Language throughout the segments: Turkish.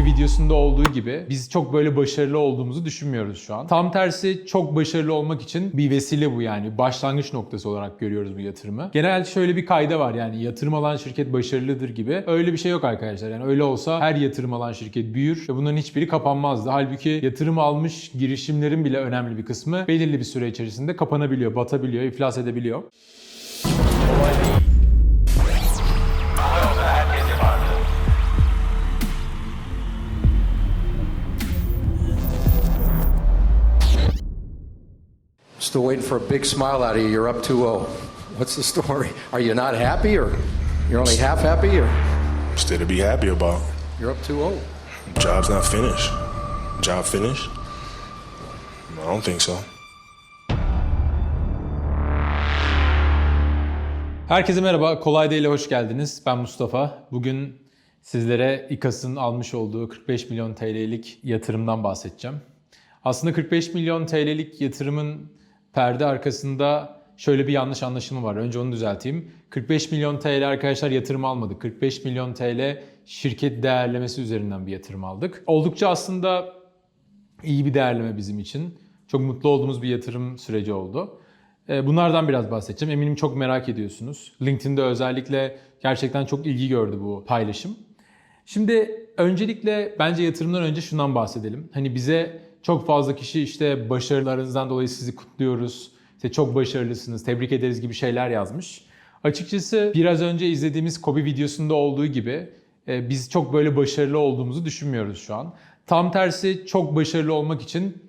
Kobe videosunda olduğu gibi biz çok böyle başarılı olduğumuzu düşünmüyoruz şu an. Tam tersi çok başarılı olmak için bir vesile bu yani. Başlangıç noktası olarak görüyoruz bu yatırımı. Genelde şöyle bir kayda var yani yatırım alan şirket başarılıdır gibi. Öyle bir şey yok arkadaşlar. Yani öyle olsa her yatırım alan şirket büyür ve bunların hiçbiri kapanmazdı. Halbuki yatırım almış girişimlerin bile önemli bir kısmı belirli bir süre içerisinde kapanabiliyor, batabiliyor, iflas edebiliyor. Still waiting for a big smile out of you. You're up 2 0. What's the story? Are you not happy or you're only half happy or Still to be happy about. you're up 2 0? Job's not finished. Job finished? I don't think so. Herkese merhaba, Kolay Değil'e hoş geldiniz. Ben Mustafa. Bugün sizlere İKAS'ın almış olduğu 45 milyon TL'lik yatırımdan bahsedeceğim. Aslında 45 milyon TL'lik yatırımın perde arkasında şöyle bir yanlış anlaşılma var. Önce onu düzelteyim. 45 milyon TL arkadaşlar yatırım almadık. 45 milyon TL şirket değerlemesi üzerinden bir yatırım aldık. Oldukça aslında iyi bir değerleme bizim için. Çok mutlu olduğumuz bir yatırım süreci oldu. Ee, Bunlardan biraz bahsedeceğim. Eminim çok merak ediyorsunuz. LinkedIn'de özellikle gerçekten çok ilgi gördü bu paylaşım. Şimdi öncelikle bence yatırımdan önce şundan bahsedelim. Hani bize çok fazla kişi işte başarılarınızdan dolayı sizi kutluyoruz. İşte çok başarılısınız, tebrik ederiz gibi şeyler yazmış. Açıkçası biraz önce izlediğimiz Kobe videosunda olduğu gibi e, biz çok böyle başarılı olduğumuzu düşünmüyoruz şu an. Tam tersi çok başarılı olmak için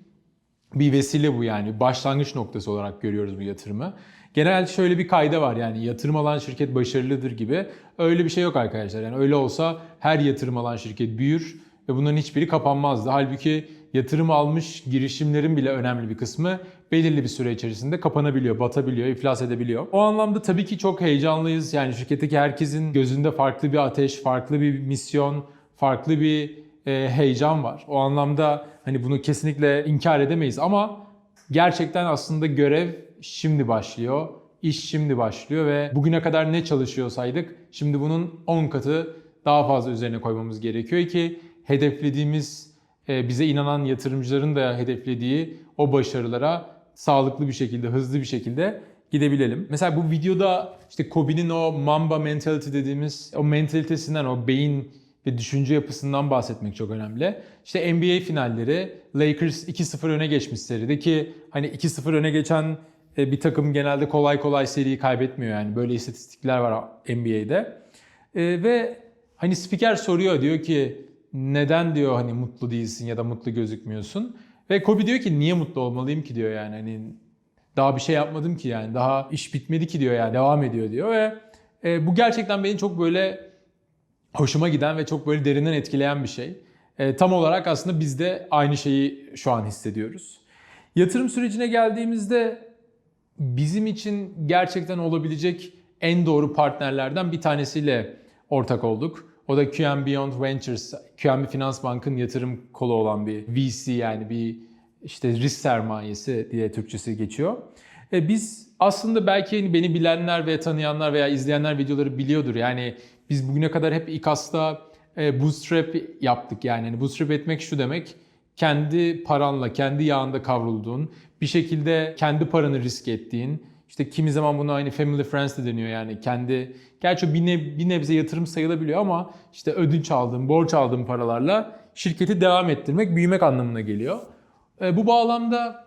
bir vesile bu yani. Başlangıç noktası olarak görüyoruz bu yatırımı. Genelde şöyle bir kayda var yani yatırım alan şirket başarılıdır gibi. Öyle bir şey yok arkadaşlar. Yani öyle olsa her yatırım alan şirket büyür ve bunların hiçbiri kapanmazdı. Halbuki yatırım almış girişimlerin bile önemli bir kısmı belirli bir süre içerisinde kapanabiliyor, batabiliyor, iflas edebiliyor. O anlamda tabii ki çok heyecanlıyız. Yani şirketteki herkesin gözünde farklı bir ateş, farklı bir misyon, farklı bir e, heyecan var. O anlamda hani bunu kesinlikle inkar edemeyiz ama gerçekten aslında görev şimdi başlıyor. İş şimdi başlıyor ve bugüne kadar ne çalışıyorsaydık şimdi bunun 10 katı daha fazla üzerine koymamız gerekiyor ki hedeflediğimiz e, bize inanan yatırımcıların da hedeflediği o başarılara sağlıklı bir şekilde, hızlı bir şekilde gidebilelim. Mesela bu videoda işte Kobe'nin o Mamba mentality dediğimiz o mentalitesinden, o beyin ve düşünce yapısından bahsetmek çok önemli. İşte NBA finalleri Lakers 2-0 öne geçmiş seride ki hani 2-0 öne geçen e, bir takım genelde kolay kolay seriyi kaybetmiyor yani. Böyle istatistikler var NBA'de. E, ve hani spiker soruyor diyor ki neden diyor hani mutlu değilsin ya da mutlu gözükmüyorsun. Ve Kobe diyor ki niye mutlu olmalıyım ki diyor yani hani daha bir şey yapmadım ki yani daha iş bitmedi ki diyor yani devam ediyor diyor ve e, bu gerçekten beni çok böyle hoşuma giden ve çok böyle derinden etkileyen bir şey. E, tam olarak aslında biz de aynı şeyi şu an hissediyoruz. Yatırım sürecine geldiğimizde bizim için gerçekten olabilecek en doğru partnerlerden bir tanesiyle ortak olduk. O da QM Beyond Ventures, QM Finans Bank'ın yatırım kolu olan bir VC yani bir işte risk sermayesi diye Türkçesi geçiyor. E, biz aslında belki beni bilenler ve tanıyanlar veya izleyenler videoları biliyordur. Yani biz bugüne kadar hep İKAS'ta e, bootstrap yaptık. Yani hani bootstrap etmek şu demek kendi paranla, kendi yağında kavrulduğun, bir şekilde kendi paranı risk ettiğin, işte kimi zaman buna aynı family friends de deniyor yani kendi, gerçi bir, neb- bir nebze yatırım sayılabiliyor ama işte ödünç aldığın, borç aldığın paralarla şirketi devam ettirmek, büyümek anlamına geliyor. E, bu bağlamda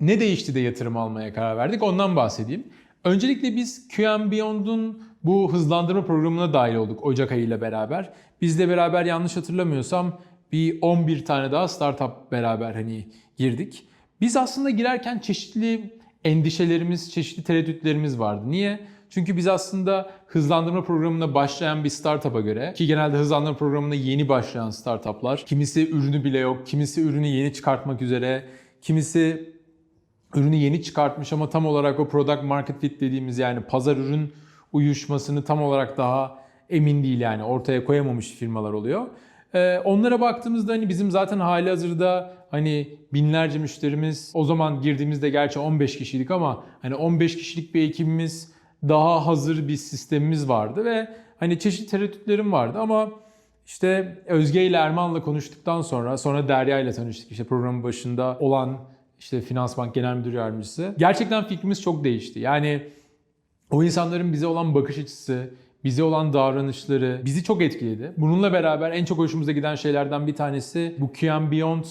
ne değişti de yatırım almaya karar verdik ondan bahsedeyim. Öncelikle biz QM Beyond'un bu hızlandırma programına dahil olduk Ocak ayı ile beraber. Bizle beraber yanlış hatırlamıyorsam bir 11 tane daha startup beraber hani girdik. Biz aslında girerken çeşitli endişelerimiz, çeşitli tereddütlerimiz vardı. Niye? Çünkü biz aslında hızlandırma programına başlayan bir startup'a göre ki genelde hızlandırma programına yeni başlayan startuplar, kimisi ürünü bile yok, kimisi ürünü yeni çıkartmak üzere, kimisi ürünü yeni çıkartmış ama tam olarak o product market fit dediğimiz yani pazar ürün uyuşmasını tam olarak daha emin değil yani ortaya koyamamış firmalar oluyor. Ee, onlara baktığımızda hani bizim zaten hali hazırda hani binlerce müşterimiz o zaman girdiğimizde gerçi 15 kişiydik ama hani 15 kişilik bir ekibimiz daha hazır bir sistemimiz vardı ve hani çeşitli tereddütlerim vardı ama İşte Özge ile Erman'la konuştuktan sonra, sonra Derya ile tanıştık. İşte programın başında olan işte Finansbank Genel Müdür Yardımcısı. Gerçekten fikrimiz çok değişti. Yani o insanların bize olan bakış açısı, bize olan davranışları bizi çok etkiledi. Bununla beraber en çok hoşumuza giden şeylerden bir tanesi bu QM Beyond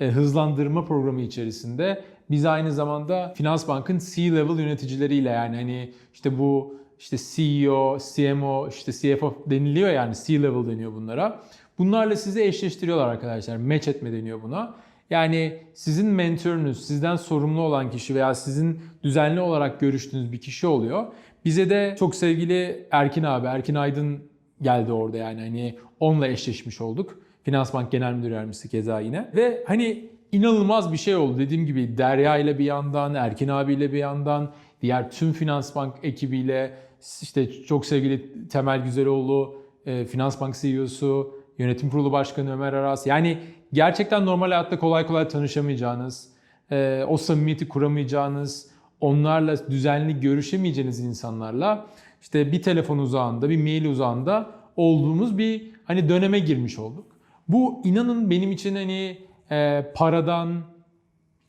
e, hızlandırma programı içerisinde biz aynı zamanda Finansbank'ın C-level yöneticileriyle yani hani işte bu işte CEO, CMO, işte CFO deniliyor yani C-level deniyor bunlara. Bunlarla sizi eşleştiriyorlar arkadaşlar. Match etme deniyor buna. Yani sizin mentörünüz, sizden sorumlu olan kişi veya sizin düzenli olarak görüştüğünüz bir kişi oluyor. Bize de çok sevgili Erkin abi, Erkin Aydın geldi orada yani hani onunla eşleşmiş olduk. Finansbank Genel Müdür Yardımcısı keza yine. Ve hani inanılmaz bir şey oldu. Dediğim gibi Derya ile bir yandan, Erkin abiyle bir yandan, diğer tüm Finansbank ekibiyle, işte çok sevgili Temel Güzeloğlu, e, Finansbank CEO'su, Yönetim Kurulu Başkanı Ömer Aras. Yani gerçekten normal hayatta kolay kolay tanışamayacağınız, e, o samimiyeti kuramayacağınız, onlarla düzenli görüşemeyeceğiniz insanlarla işte bir telefon uzağında, bir mail uzağında olduğumuz bir hani döneme girmiş olduk. Bu inanın benim için hani e, paradan,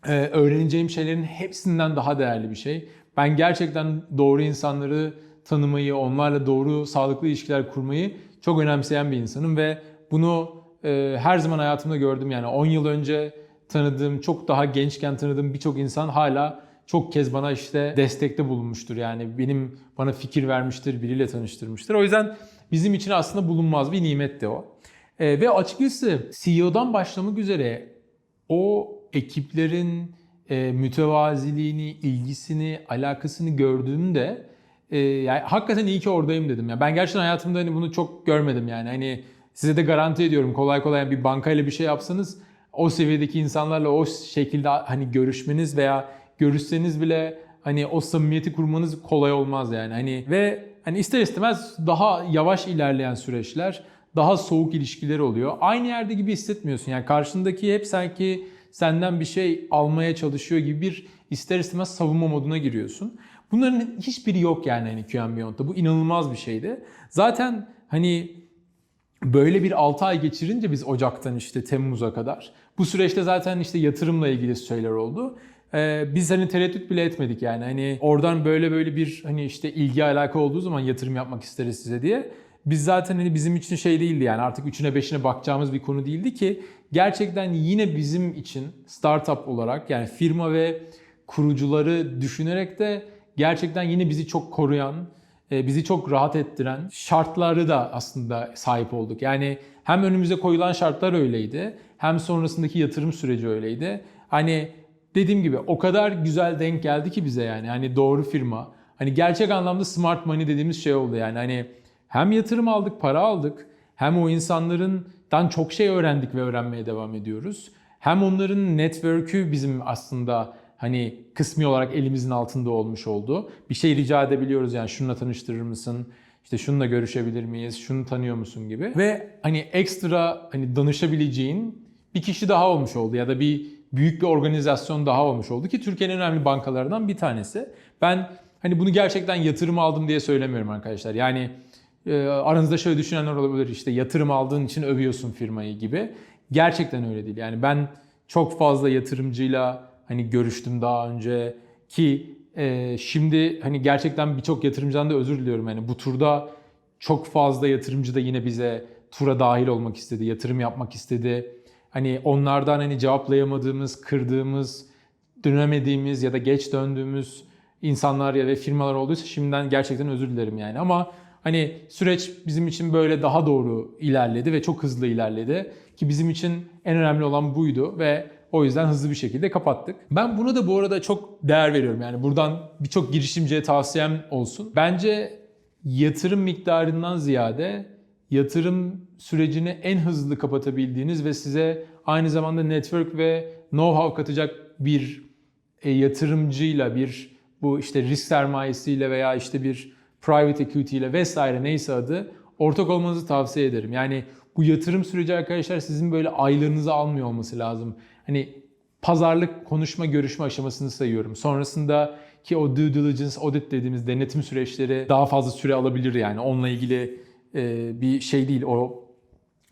e, öğreneceğim şeylerin hepsinden daha değerli bir şey. Ben gerçekten doğru insanları tanımayı, onlarla doğru sağlıklı ilişkiler kurmayı çok önemseyen bir insanım ve bunu e, her zaman hayatımda gördüm. Yani 10 yıl önce tanıdığım, çok daha gençken tanıdığım birçok insan hala çok kez bana işte destekte bulunmuştur. Yani benim bana fikir vermiştir, biriyle tanıştırmıştır. O yüzden bizim için aslında bulunmaz bir nimetti o. E, ve açıkçası CEO'dan başlamak üzere o ekiplerin e, mütevaziliğini, ilgisini, alakasını gördüğümde e, yani hakikaten iyi ki oradayım dedim. Ya ben gerçekten hayatımda hani bunu çok görmedim yani. Hani size de garanti ediyorum kolay kolay bir bankayla bir şey yapsanız o seviyedeki insanlarla o şekilde hani görüşmeniz veya görüşseniz bile hani o samimiyeti kurmanız kolay olmaz yani. Hani ve hani ister istemez daha yavaş ilerleyen süreçler, daha soğuk ilişkiler oluyor. Aynı yerde gibi hissetmiyorsun. Yani karşındaki hep sanki senden bir şey almaya çalışıyor gibi bir ister istemez savunma moduna giriyorsun. Bunların hiçbiri yok yani hani QM Beyond'da. Bu inanılmaz bir şeydi. Zaten hani böyle bir 6 ay geçirince biz Ocak'tan işte Temmuz'a kadar bu süreçte zaten işte yatırımla ilgili şeyler oldu. Ee, biz hani tereddüt bile etmedik yani hani oradan böyle böyle bir hani işte ilgi alaka olduğu zaman yatırım yapmak isteriz size diye. Biz zaten hani bizim için şey değildi yani artık üçüne beşine bakacağımız bir konu değildi ki gerçekten yine bizim için startup olarak yani firma ve kurucuları düşünerek de gerçekten yine bizi çok koruyan, e, bizi çok rahat ettiren şartları da aslında sahip olduk. Yani hem önümüze koyulan şartlar öyleydi, hem sonrasındaki yatırım süreci öyleydi. Hani dediğim gibi o kadar güzel denk geldi ki bize yani. Hani doğru firma. Hani gerçek anlamda smart money dediğimiz şey oldu yani. Hani hem yatırım aldık, para aldık, hem o insanlardan çok şey öğrendik ve öğrenmeye devam ediyoruz. Hem onların network'ü bizim aslında hani kısmi olarak elimizin altında olmuş oldu. Bir şey rica edebiliyoruz yani şununla tanıştırır mısın? İşte şununla görüşebilir miyiz? Şunu tanıyor musun gibi. Ve hani ekstra hani danışabileceğin bir kişi daha olmuş oldu ya da bir büyük bir organizasyon daha olmuş oldu ki Türkiye'nin en önemli bankalarından bir tanesi. Ben hani bunu gerçekten yatırım aldım diye söylemiyorum arkadaşlar. Yani e, aranızda şöyle düşünenler olabilir işte yatırım aldığın için övüyorsun firmayı gibi. Gerçekten öyle değil. Yani ben çok fazla yatırımcıyla hani görüştüm daha önce ki e, şimdi hani gerçekten birçok yatırımcıdan da özür diliyorum. Yani bu turda çok fazla yatırımcı da yine bize tura dahil olmak istedi, yatırım yapmak istedi. Hani onlardan hani cevaplayamadığımız, kırdığımız, dönemediğimiz ya da geç döndüğümüz insanlar ya ve firmalar olduysa şimdiden gerçekten özür dilerim yani. Ama hani süreç bizim için böyle daha doğru ilerledi ve çok hızlı ilerledi. Ki bizim için en önemli olan buydu ve o yüzden hızlı bir şekilde kapattık. Ben buna da bu arada çok değer veriyorum. Yani buradan birçok girişimciye tavsiyem olsun. Bence yatırım miktarından ziyade yatırım sürecini en hızlı kapatabildiğiniz ve size aynı zamanda network ve know-how katacak bir e, yatırımcıyla bir bu işte risk sermayesiyle veya işte bir private equity ile vesaire neyse adı ortak olmanızı tavsiye ederim. Yani bu yatırım süreci arkadaşlar sizin böyle aylarınızı almıyor olması lazım. Hani pazarlık, konuşma, görüşme aşamasını sayıyorum. Sonrasında ki o due diligence, audit dediğimiz denetim süreçleri daha fazla süre alabilir yani. Onunla ilgili bir şey değil. O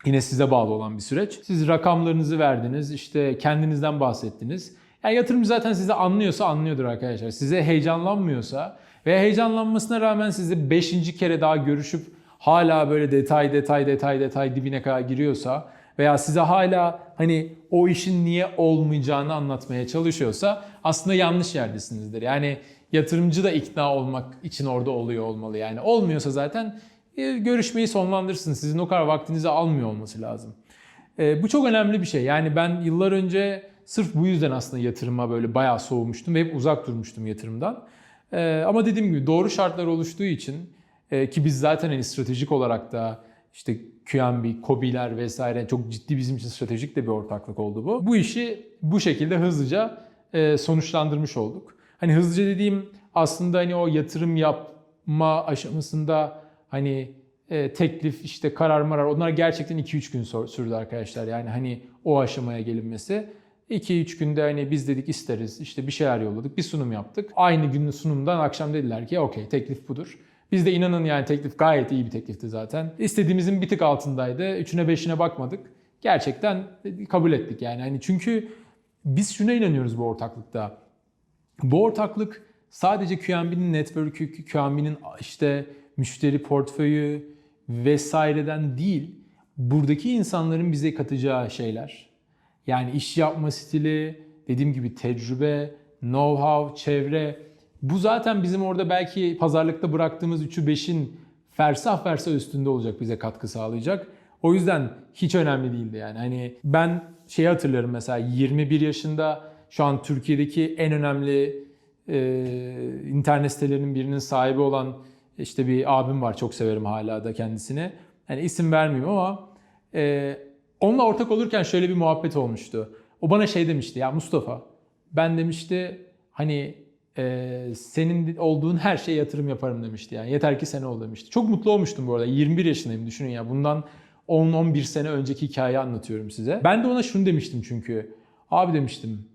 Yine size bağlı olan bir süreç. Siz rakamlarınızı verdiniz, işte kendinizden bahsettiniz. Yani yatırımcı zaten sizi anlıyorsa anlıyordur arkadaşlar. Size heyecanlanmıyorsa ve heyecanlanmasına rağmen sizi 5. kere daha görüşüp hala böyle detay detay detay detay dibine kadar giriyorsa veya size hala hani o işin niye olmayacağını anlatmaya çalışıyorsa aslında yanlış yerdesinizdir. Yani yatırımcı da ikna olmak için orada oluyor olmalı. Yani olmuyorsa zaten e, görüşmeyi sonlandırsın. Sizin o kadar vaktinizi almıyor olması lazım. E, bu çok önemli bir şey. Yani ben yıllar önce sırf bu yüzden aslında yatırıma böyle bayağı soğumuştum ve hep uzak durmuştum yatırımdan. E, ama dediğim gibi doğru şartlar oluştuğu için e, ki biz zaten hani stratejik olarak da işte QNB, KOBİ'ler vesaire çok ciddi bizim için stratejik de bir ortaklık oldu bu. Bu işi bu şekilde hızlıca e, sonuçlandırmış olduk. Hani hızlıca dediğim aslında hani o yatırım yapma aşamasında hani e, teklif işte karar marar onlar gerçekten 2-3 gün sürdü arkadaşlar. Yani hani o aşamaya gelinmesi. 2-3 günde hani biz dedik isteriz işte bir şeyler yolladık bir sunum yaptık. Aynı günün sunumdan akşam dediler ki okey teklif budur. Biz de inanın yani teklif gayet iyi bir teklifti zaten. İstediğimizin bir tık altındaydı. Üçüne beşine bakmadık. Gerçekten kabul ettik yani. Hani çünkü biz şuna inanıyoruz bu ortaklıkta. Bu ortaklık sadece QNB'nin network'ü, QNB'nin işte müşteri portföyü vesaireden değil, buradaki insanların bize katacağı şeyler. Yani iş yapma stili, dediğim gibi tecrübe, know-how, çevre. Bu zaten bizim orada belki pazarlıkta bıraktığımız 3'ü 5'in fersah fersah üstünde olacak bize katkı sağlayacak. O yüzden hiç önemli değildi yani. Hani ben şeyi hatırlarım mesela 21 yaşında şu an Türkiye'deki en önemli e, internet sitelerinin birinin sahibi olan işte bir abim var. Çok severim hala da kendisini. Yani isim vermeyeyim ama e, onunla ortak olurken şöyle bir muhabbet olmuştu. O bana şey demişti ya Mustafa ben demişti hani e, senin olduğun her şeye yatırım yaparım demişti yani. Yeter ki sen ol demişti. Çok mutlu olmuştum bu arada. 21 yaşındayım düşünün ya. Bundan 10-11 sene önceki hikayeyi anlatıyorum size. Ben de ona şunu demiştim çünkü. Abi demiştim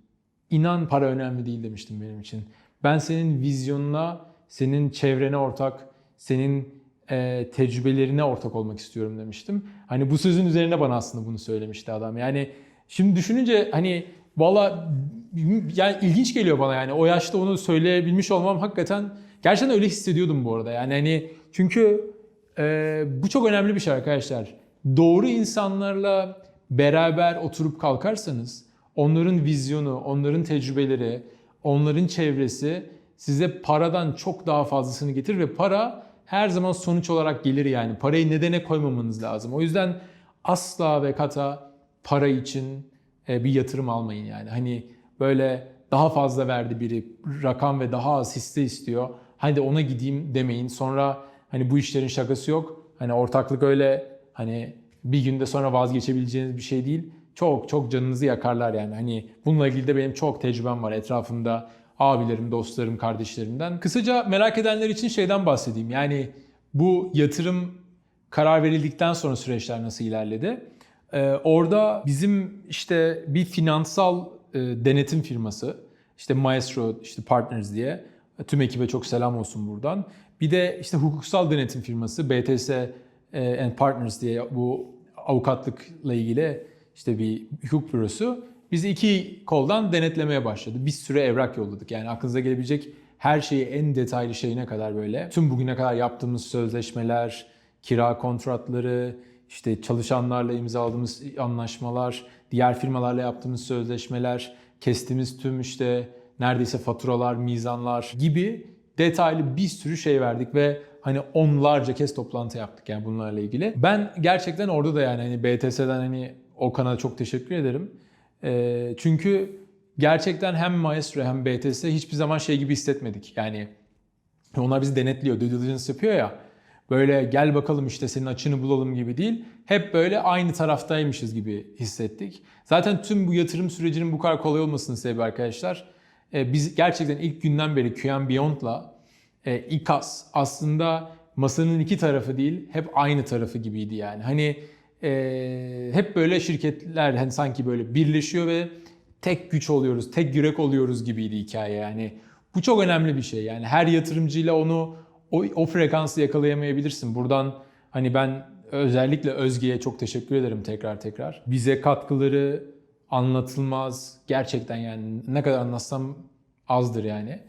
inan para önemli değil demiştim benim için. Ben senin vizyonuna, senin çevrene ortak, senin e, tecrübelerine ortak olmak istiyorum demiştim. Hani bu sözün üzerine bana aslında bunu söylemişti adam. Yani şimdi düşününce hani valla yani ilginç geliyor bana yani o yaşta onu söyleyebilmiş olmam hakikaten gerçekten öyle hissediyordum bu arada. Yani hani çünkü e, bu çok önemli bir şey arkadaşlar. Doğru insanlarla beraber oturup kalkarsanız onların vizyonu, onların tecrübeleri, onların çevresi size paradan çok daha fazlasını getirir ve para her zaman sonuç olarak gelir yani. Parayı nedene koymamanız lazım. O yüzden asla ve kata para için e, bir yatırım almayın yani. Hani böyle daha fazla verdi biri rakam ve daha az hisse istiyor. Hadi ona gideyim demeyin. Sonra hani bu işlerin şakası yok. Hani ortaklık öyle hani bir günde sonra vazgeçebileceğiniz bir şey değil. Çok çok canınızı yakarlar yani. Hani bununla ilgili de benim çok tecrübem var etrafımda abilerim, dostlarım, kardeşlerimden. Kısaca merak edenler için şeyden bahsedeyim. Yani bu yatırım karar verildikten sonra süreçler nasıl ilerledi? Ee, orada bizim işte bir finansal e, denetim firması, işte Maestro, işte Partners diye tüm ekibe çok selam olsun buradan. Bir de işte hukuksal denetim firması BTS e, and Partners diye bu avukatlıkla ilgili işte bir hukuk bürosu bizi iki koldan denetlemeye başladı. Bir süre evrak yolladık. Yani aklınıza gelebilecek her şeyi en detaylı şeyine kadar böyle. Tüm bugüne kadar yaptığımız sözleşmeler, kira kontratları, işte çalışanlarla imzaladığımız anlaşmalar, diğer firmalarla yaptığımız sözleşmeler, kestiğimiz tüm işte neredeyse faturalar, mizanlar gibi detaylı bir sürü şey verdik ve hani onlarca kez toplantı yaptık yani bunlarla ilgili. Ben gerçekten orada da yani hani BTS'den hani Okan'a çok teşekkür ederim. Ee, çünkü gerçekten hem Maestro hem BTS hiçbir zaman şey gibi hissetmedik. Yani onlar bizi denetliyor, due diligence yapıyor ya. Böyle gel bakalım işte senin açını bulalım gibi değil. Hep böyle aynı taraftaymışız gibi hissettik. Zaten tüm bu yatırım sürecinin bu kadar kolay olmasının sebebi arkadaşlar. e, Biz gerçekten ilk günden beri QM Beyond'la e, İKAS aslında masanın iki tarafı değil, hep aynı tarafı gibiydi yani. Hani e, hep böyle şirketler hani sanki böyle birleşiyor ve tek güç oluyoruz, tek yürek oluyoruz gibiydi hikaye yani. Bu çok önemli bir şey yani her yatırımcıyla onu o, o frekansı yakalayamayabilirsin. Buradan hani ben özellikle Özge'ye çok teşekkür ederim tekrar tekrar. Bize katkıları anlatılmaz. Gerçekten yani ne kadar anlatsam azdır yani.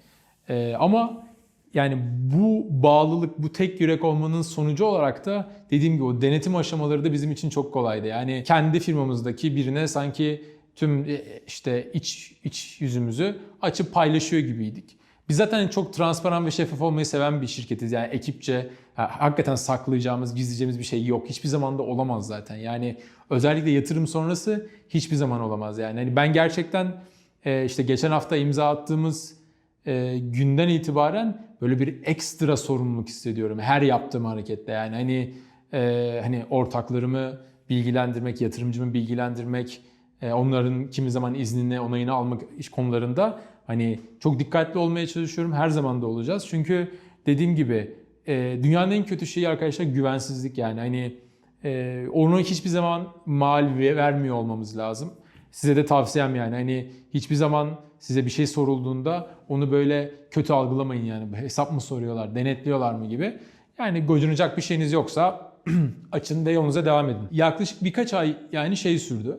Ee, ama yani bu bağlılık, bu tek yürek olmanın sonucu olarak da dediğim gibi o denetim aşamaları da bizim için çok kolaydı. Yani kendi firmamızdaki birine sanki tüm e, işte iç iç yüzümüzü açıp paylaşıyor gibiydik. Biz zaten çok transparan ve şeffaf olmayı seven bir şirketiz. Yani ekipçe ha, hakikaten saklayacağımız, gizleyeceğimiz bir şey yok. Hiçbir zaman da olamaz zaten. Yani özellikle yatırım sonrası hiçbir zaman olamaz. Yani hani ben gerçekten e, işte geçen hafta imza attığımız e, günden itibaren böyle bir ekstra sorumluluk hissediyorum her yaptığım harekette. Yani hani e, hani ortaklarımı bilgilendirmek, yatırımcımı bilgilendirmek, e, onların kimi zaman iznini, onayını almak iş konularında hani çok dikkatli olmaya çalışıyorum. Her zaman da olacağız. Çünkü dediğim gibi e, dünyanın en kötü şeyi arkadaşlar güvensizlik yani. Hani e, onu hiçbir zaman mal ve- vermiyor olmamız lazım. Size de tavsiyem yani hani hiçbir zaman size bir şey sorulduğunda onu böyle kötü algılamayın yani. Hesap mı soruyorlar, denetliyorlar mı gibi. Yani gocunacak bir şeyiniz yoksa açın ve yolunuza devam edin. Yaklaşık birkaç ay yani şey sürdü.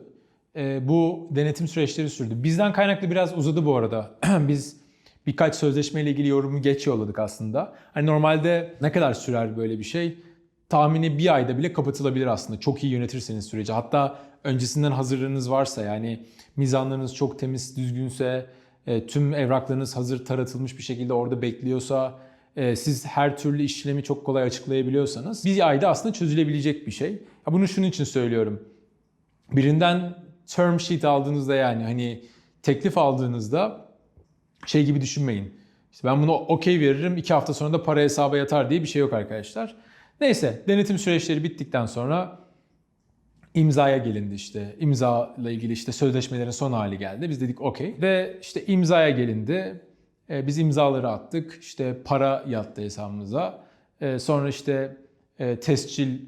Ee, bu denetim süreçleri sürdü. Bizden kaynaklı biraz uzadı bu arada. Biz birkaç sözleşmeyle ilgili yorumu geç yolladık aslında. Hani normalde ne kadar sürer böyle bir şey? Tahmini bir ayda bile kapatılabilir aslında. Çok iyi yönetirseniz süreci. Hatta öncesinden hazırlığınız varsa yani mizanlarınız çok temiz, düzgünse, e, tüm evraklarınız hazır taratılmış bir şekilde orada bekliyorsa, e, siz her türlü işlemi çok kolay açıklayabiliyorsanız bir ayda aslında çözülebilecek bir şey. Bunu şunun için söylüyorum. Birinden term sheet aldığınızda yani hani teklif aldığınızda şey gibi düşünmeyin. İşte ben bunu okey veririm, iki hafta sonra da para hesaba yatar diye bir şey yok arkadaşlar. Neyse denetim süreçleri bittikten sonra imzaya gelindi işte. İmza ile ilgili işte sözleşmelerin son hali geldi. Biz dedik okey. Ve işte imzaya gelindi. E, biz imzaları attık. İşte para yattı hesabımıza. E, sonra işte e, tescil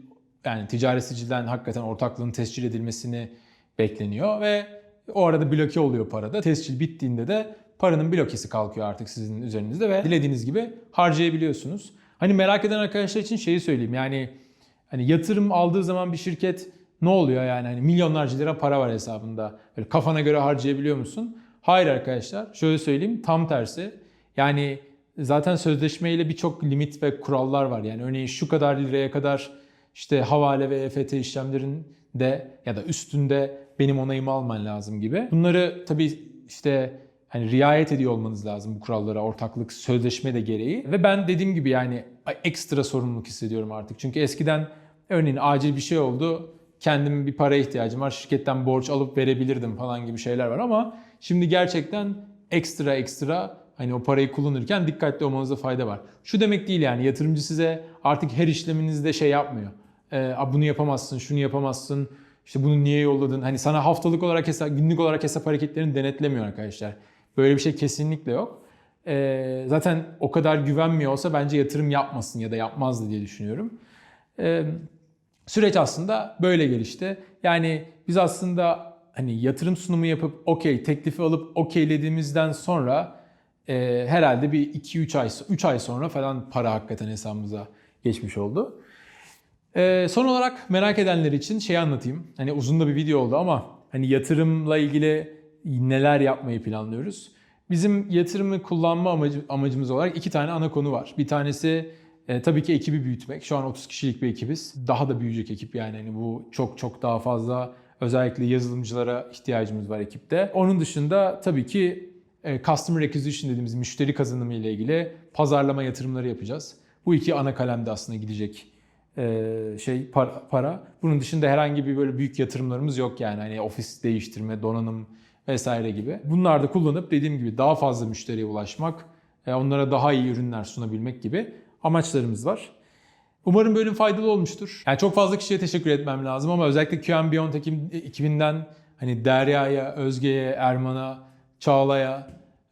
yani ticari sicilden hakikaten ortaklığın tescil edilmesini bekleniyor ve o arada bloke oluyor parada. Tescil bittiğinde de paranın blokesi kalkıyor artık sizin üzerinizde ve dilediğiniz gibi harcayabiliyorsunuz. Hani merak eden arkadaşlar için şeyi söyleyeyim yani hani yatırım aldığı zaman bir şirket ne oluyor yani hani milyonlarca lira para var hesabında. Böyle kafana göre harcayabiliyor musun? Hayır arkadaşlar şöyle söyleyeyim tam tersi. Yani zaten sözleşmeyle birçok limit ve kurallar var. Yani örneğin şu kadar liraya kadar işte havale ve EFT işlemlerinde ya da üstünde benim onayımı alman lazım gibi. Bunları tabii işte hani riayet ediyor olmanız lazım bu kurallara ortaklık sözleşme de gereği. Ve ben dediğim gibi yani ekstra sorumluluk hissediyorum artık. Çünkü eskiden örneğin acil bir şey oldu. Kendimin bir paraya ihtiyacım var. Şirketten borç alıp verebilirdim falan gibi şeyler var ama şimdi gerçekten ekstra ekstra hani o parayı kullanırken dikkatli olmanızda fayda var. Şu demek değil yani yatırımcı size artık her işleminizde şey yapmıyor. Ee, bunu yapamazsın, şunu yapamazsın. İşte bunu niye yolladın? Hani sana haftalık olarak hesap, günlük olarak hesap hareketlerini denetlemiyor arkadaşlar. Böyle bir şey kesinlikle yok. Ee, zaten o kadar güvenmiyor olsa bence yatırım yapmasın ya da yapmazdı diye düşünüyorum. Ee, süreç aslında böyle gelişti. Yani biz aslında hani yatırım sunumu yapıp okey teklifi alıp okeylediğimizden sonra e, herhalde bir 2-3 ay 3 ay sonra falan para hakikaten hesabımıza geçmiş oldu. Ee, son olarak merak edenler için şey anlatayım. Hani uzun da bir video oldu ama hani yatırımla ilgili neler yapmayı planlıyoruz. Bizim yatırımı kullanma amacı, amacımız olarak iki tane ana konu var. Bir tanesi e, tabii ki ekibi büyütmek. Şu an 30 kişilik bir ekibiz. Daha da büyüyecek ekip yani. Hani bu çok çok daha fazla özellikle yazılımcılara ihtiyacımız var ekipte. Onun dışında tabii ki e, customer acquisition dediğimiz müşteri kazanımı ile ilgili pazarlama yatırımları yapacağız. Bu iki ana kalemde aslında gidecek e, şey para, para. Bunun dışında herhangi bir böyle büyük yatırımlarımız yok yani. Hani ofis değiştirme, donanım vesaire gibi. Bunlar da kullanıp dediğim gibi daha fazla müşteriye ulaşmak, e, onlara daha iyi ürünler sunabilmek gibi amaçlarımız var. Umarım bölüm faydalı olmuştur. Yani çok fazla kişiye teşekkür etmem lazım ama özellikle QM Beyond ekib- ekibinden hani Derya'ya, Özge'ye, Erman'a, Çağla'ya,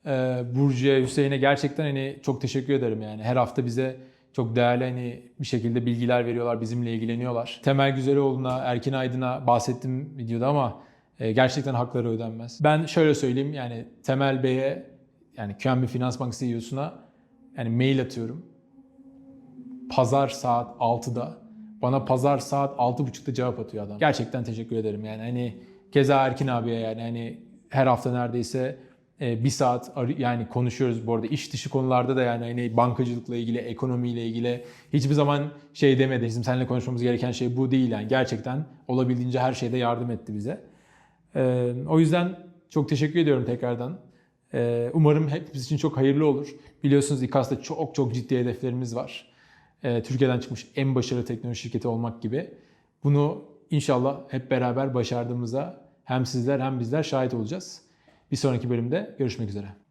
e, Burcu'ya, Hüseyin'e gerçekten hani çok teşekkür ederim yani. Her hafta bize çok değerli hani bir şekilde bilgiler veriyorlar, bizimle ilgileniyorlar. Temel Güzeloğlu'na, Erkin Aydın'a bahsettim videoda ama e, gerçekten hakları ödenmez. Ben şöyle söyleyeyim yani Temel Bey'e yani QNB Finans Bank CEO'suna yani mail atıyorum. Pazar saat 6'da bana pazar saat 6.30'da cevap atıyor adam. Gerçekten teşekkür ederim yani hani keza Erkin abiye yani hani her hafta neredeyse e, bir saat yani konuşuyoruz bu arada iş dışı konularda da yani hani bankacılıkla ilgili, ekonomiyle ilgili hiçbir zaman şey demedi. Bizim seninle konuşmamız gereken şey bu değil yani gerçekten olabildiğince her şeyde yardım etti bize. Ee, o yüzden çok teşekkür ediyorum tekrardan. Ee, umarım hepimiz için çok hayırlı olur. Biliyorsunuz İKAS'ta çok çok ciddi hedeflerimiz var. Ee, Türkiye'den çıkmış en başarılı teknoloji şirketi olmak gibi. Bunu inşallah hep beraber başardığımıza hem sizler hem bizler şahit olacağız. Bir sonraki bölümde görüşmek üzere.